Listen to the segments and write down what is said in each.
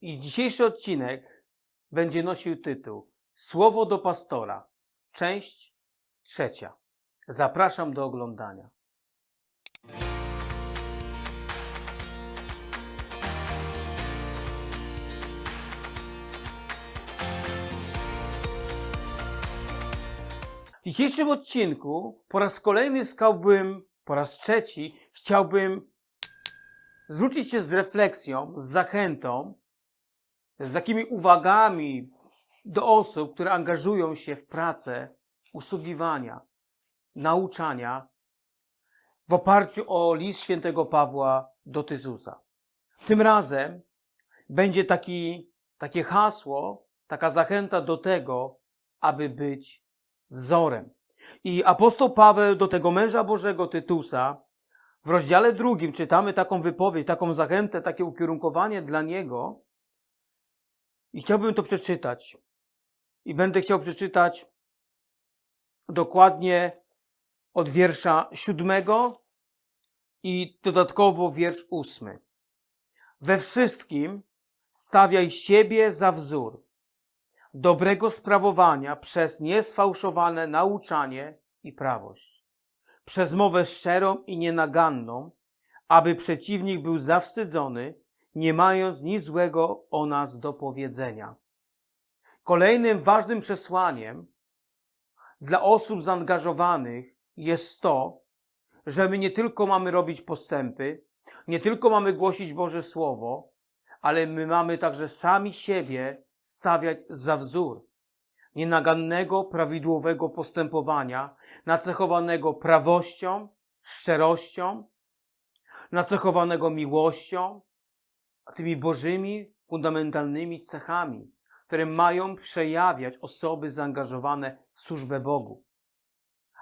I dzisiejszy odcinek będzie nosił tytuł Słowo do pastora, część trzecia. Zapraszam do oglądania. W dzisiejszym odcinku po raz kolejny chciałbym, po raz trzeci, chciałbym zwrócić się z refleksją, z zachętą, z takimi uwagami do osób, które angażują się w pracę usługiwania, nauczania w oparciu o list świętego Pawła do Tyzusa. Tym razem będzie taki, takie hasło, taka zachęta do tego, aby być wzorem. I apostoł Paweł do tego męża Bożego Tytusa w rozdziale drugim czytamy taką wypowiedź, taką zachętę, takie ukierunkowanie dla niego. I chciałbym to przeczytać. I będę chciał przeczytać dokładnie od wiersza siódmego i dodatkowo wiersz ósmy. We wszystkim stawiaj siebie za wzór dobrego sprawowania przez niesfałszowane nauczanie i prawość, przez mowę szczerą i nienaganną, aby przeciwnik był zawstydzony, nie mając nic złego o nas do powiedzenia. Kolejnym ważnym przesłaniem dla osób zaangażowanych jest to, że my nie tylko mamy robić postępy, nie tylko mamy głosić Boże Słowo, ale my mamy także sami siebie stawiać za wzór nienagannego, prawidłowego postępowania, nacechowanego prawością, szczerością, nacechowanego miłością, tymi bożymi, fundamentalnymi cechami, które mają przejawiać osoby zaangażowane w służbę Bogu.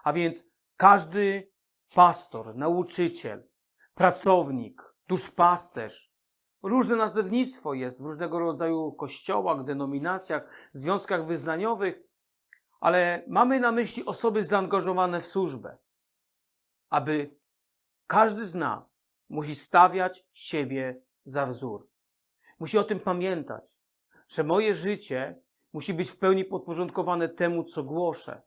A więc każdy pastor, nauczyciel, pracownik, duszpasterz, różne nazewnictwo jest w różnego rodzaju kościołach, denominacjach, związkach wyznaniowych, ale mamy na myśli osoby zaangażowane w służbę, aby każdy z nas musi stawiać siebie za wzór. Musi o tym pamiętać, że moje życie musi być w pełni podporządkowane temu, co głoszę,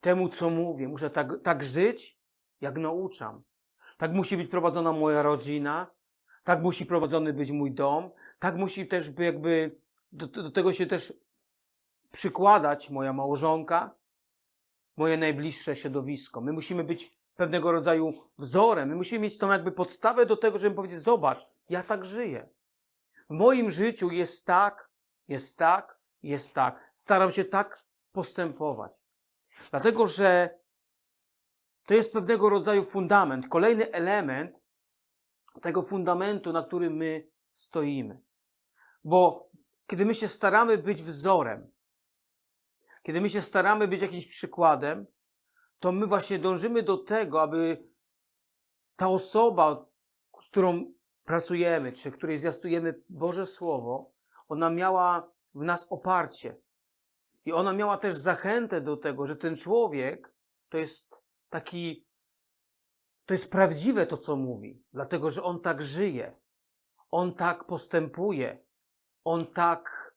temu, co mówię. Muszę tak, tak żyć, jak nauczam. Tak musi być prowadzona moja rodzina, tak musi prowadzony być mój dom, tak musi też by jakby do, do tego się też przykładać moja małżonka, moje najbliższe środowisko. My musimy być pewnego rodzaju wzorem, my musimy mieć tą jakby podstawę do tego, żeby powiedzieć, zobacz, ja tak żyję. W moim życiu jest tak, jest tak, jest tak. Staram się tak postępować. Dlatego, że to jest pewnego rodzaju fundament, kolejny element tego fundamentu, na którym my stoimy. Bo kiedy my się staramy być wzorem, kiedy my się staramy być jakimś przykładem, to my właśnie dążymy do tego, aby ta osoba, z którą pracujemy, czy której zjastujemy Boże Słowo, ona miała w nas oparcie. I ona miała też zachętę do tego, że ten człowiek to jest taki, to jest prawdziwe to, co mówi, dlatego że on tak żyje, on tak postępuje, on tak,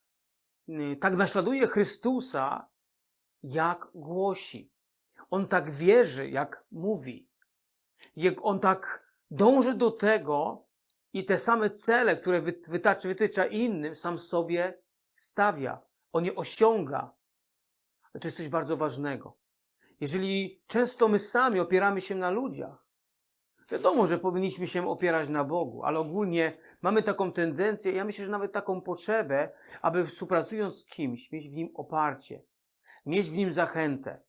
y, tak naśladuje Chrystusa, jak głosi. On tak wierzy, jak mówi. On tak dąży do tego i te same cele, które wytycza innym, sam sobie stawia. On je osiąga. Ale to jest coś bardzo ważnego. Jeżeli często my sami opieramy się na ludziach, wiadomo, że powinniśmy się opierać na Bogu, ale ogólnie mamy taką tendencję, ja myślę, że nawet taką potrzebę, aby współpracując z kimś, mieć w nim oparcie, mieć w nim zachętę.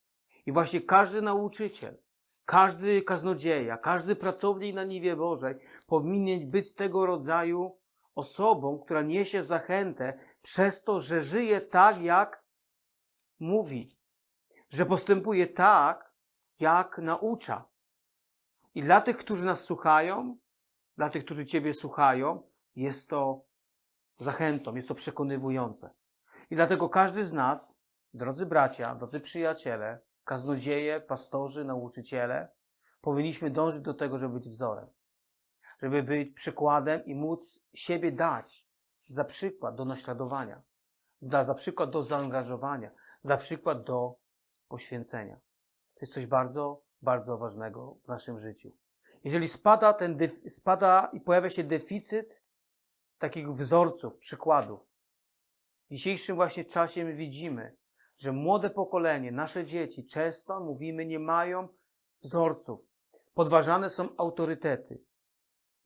I właśnie każdy nauczyciel, każdy kaznodzieja, każdy pracownik na niwie Bożej powinien być tego rodzaju osobą, która niesie zachętę przez to, że żyje tak, jak mówi, że postępuje tak, jak naucza. I dla tych, którzy nas słuchają, dla tych, którzy Ciebie słuchają, jest to zachętą, jest to przekonywujące. I dlatego każdy z nas, drodzy bracia, drodzy przyjaciele, kaznodzieje, pastorzy, nauczyciele, powinniśmy dążyć do tego, żeby być wzorem. Żeby być przykładem i móc siebie dać za przykład do naśladowania, da za przykład do zaangażowania, za przykład do poświęcenia. To jest coś bardzo, bardzo ważnego w naszym życiu. Jeżeli spada, ten spada i pojawia się deficyt takich wzorców, przykładów, w dzisiejszym właśnie czasie my widzimy, że młode pokolenie, nasze dzieci, często mówimy, nie mają wzorców. Podważane są autorytety.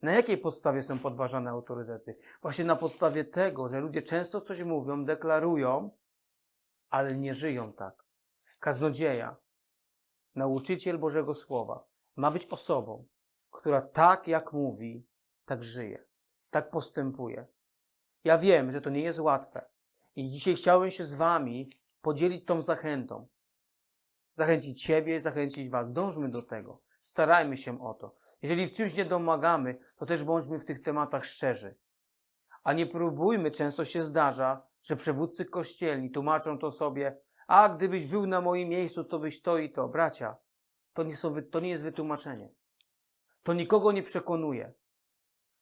Na jakiej podstawie są podważane autorytety? Właśnie na podstawie tego, że ludzie często coś mówią, deklarują, ale nie żyją tak. Kaznodzieja, nauczyciel Bożego Słowa, ma być osobą, która tak jak mówi, tak żyje, tak postępuje. Ja wiem, że to nie jest łatwe. I dzisiaj chciałem się z Wami podzielić tą zachętą. Zachęcić siebie, zachęcić Was. Dążmy do tego. Starajmy się o to. Jeżeli w czymś nie domagamy, to też bądźmy w tych tematach szczerzy. A nie próbujmy, często się zdarza, że przywódcy kościelni tłumaczą to sobie, a gdybyś był na moim miejscu, to byś to i to. Bracia, to nie, są, to nie jest wytłumaczenie. To nikogo nie przekonuje.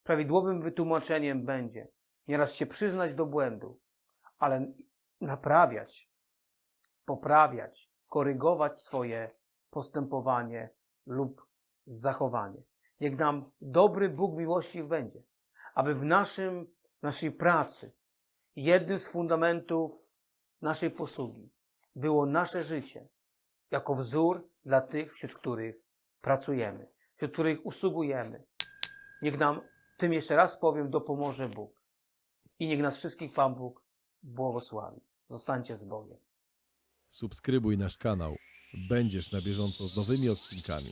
Prawidłowym wytłumaczeniem będzie nieraz się przyznać do błędu, ale naprawiać, poprawiać, korygować swoje postępowanie lub zachowanie. Niech nam dobry Bóg miłościw będzie, aby w naszym, naszej pracy jednym z fundamentów naszej posługi było nasze życie jako wzór dla tych, wśród których pracujemy, wśród których usługujemy. Niech nam w tym jeszcze raz powiem, dopomoże Bóg. I niech nas wszystkich Pan Bóg błogosławi. Zostańcie z Bogiem. Subskrybuj nasz kanał. Będziesz na bieżąco z nowymi odcinkami.